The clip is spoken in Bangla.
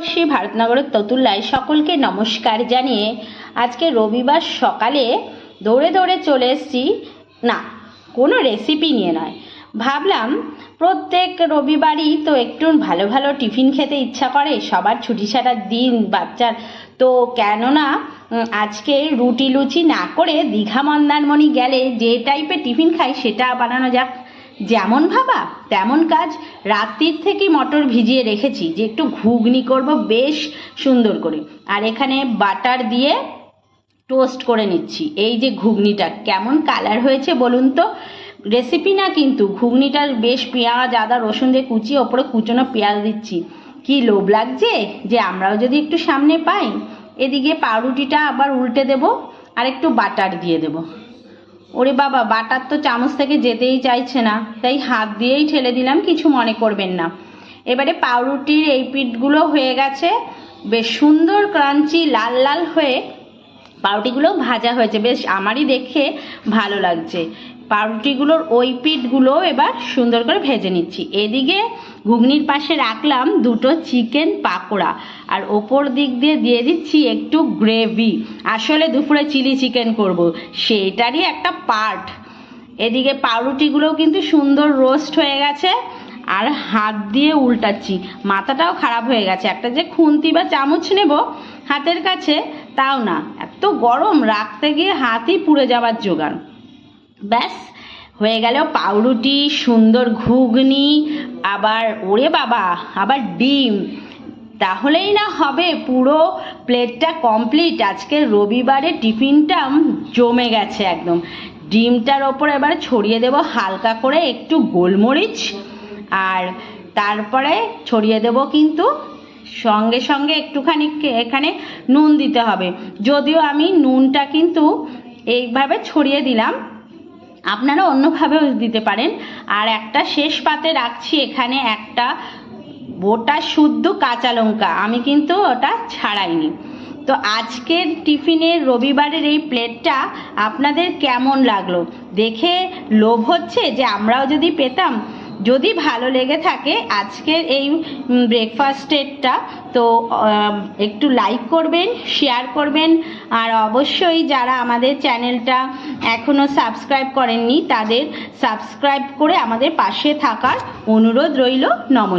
ভারতবর্ষী, ভারতনগরের ততুল্লায় সকলকে নমস্কার জানিয়ে আজকে রবিবার সকালে দৌড়ে দৌড়ে চলে এসেছি। না, কোনো রেসিপি নিয়ে নয়। ভাবলাম প্রত্যেক রবিবারই তো একটু ভালো ভালো টিফিন খেতে ইচ্ছা করে, সবার ছুটি ছাড়ার দিন, বাচ্চার। তো কেননা আজকে রুটি লুচি না করে দীঘা মন্দারমণি গেলে যে টাইপের টিফিন খাই সেটা বানানো যাক। যেমন ভাবা, তেমন কাজ রাত্রির থেকে মটর ভিজিয়ে রেখেছি, যে একটু ঘুগনি করব বেশ সুন্দর করে। আর এখানে বাটার দিয়ে টোস্ট করে নিচ্ছি। এই যে ঘুগনিটা, কেমন কালার হয়েছে বলুন তো? রেসিপি না কিন্তু, ঘুগনিটার বেশ পেঁয়াজ, আদা, রসুন দিয়ে কুচিয়ে ওপরে কুচনো পেঁয়াজ দিচ্ছি। কি লোভ লাগছে যে আমরাও যদি একটু সামনে পাই? এদিকে পাউরুটিটা আবার উল্টে দেব, আর একটু বাটার দিয়ে দেবো। ওরে বাবা, বাটার তো চামচ থেকে যেতেই চাইছে না, তাই হাত দিয়েই ঠেলে দিলাম, কিছু মনে করবেন না। এবারে পাউরুটির এই পিঠগুলো হয়ে গেছে, বেশ সুন্দর, ক্রাঞ্চি, লাল লাল হয়ে পাউরুটিগুলো ভাজা হয়েছে। বেশ, আমারই দেখে ভালো লাগছে। পাউরুটিগুলোর ওই পিঠগুলো এবার সুন্দর করে ভেজে নিচ্ছি। এদিকে ঘুগনির পাশে রাখলাম দুটো চিকেন পাকোড়া। আর ওপর দিক দিয়ে দিয়ে দিচ্ছি একটু গ্রেভি। আসলে দুপুরে চিলি চিকেন করব সেটারই একটা পার্ট। এদিকে পাউরুটিগুলোও কিন্তু সুন্দর রোস্ট হয়ে গেছে আর হাত দিয়ে উল্টাচ্ছি। মাথাটাও খারাপ হয়ে গেছে। একটা যে খুন্তি বা চামচ নেব হাতের কাছে, তাও না। এত গরম, রাখতে গিয়ে হাতই পুড়ে যাবার জোগাড়। ব্যাস, হয়ে গেল পাউরুটি, সুন্দর ঘুগনি, আবার ওরে বাবা, আবার ডিম। তাহলেই না হবে, পুরো প্লেটটা কমপ্লিট। আজকে রবিবারে টিফিনটা জমে গেছে একদম। ডিমটার ওপর এবার ছড়িয়ে দেব হালকা করে একটু গোলমরিচ, আর তারপরে ছড়িয়ে দেব কিন্তু সঙ্গে সঙ্গে একটুখানি এখানে নুন দিতে হবে। যদিও আমি নুনটা কিন্তু এইভাবে ছড়িয়ে দিলাম। আপনারা অন্যভাবেও দিতে পারেন। আর একটা শেষ পাতে রাখছি এখানে একটা গোটা শুদ্ধ কাঁচা লঙ্কা। আমি কিন্তু ওটা ছাড়াইনি। তো আজকের টিফিনের রবিবারের এই প্লেটটা আপনাদের কেমন লাগল? দেখে লোভ হচ্ছে যে আমরাও যদি পেতাম যদি ভালো লেগে থাকে আজকের এই ব্রেকফাস্টেরটা তো একটু লাইক করবেন শেয়ার করবেন, আর অবশ্যই যারা আমাদের চ্যানেলটা এখনও সাবস্ক্রাইব করেননি, তাদের সাবস্ক্রাইব করে আমাদের পাশে থাকার অনুরোধ রইল। নমস্কার।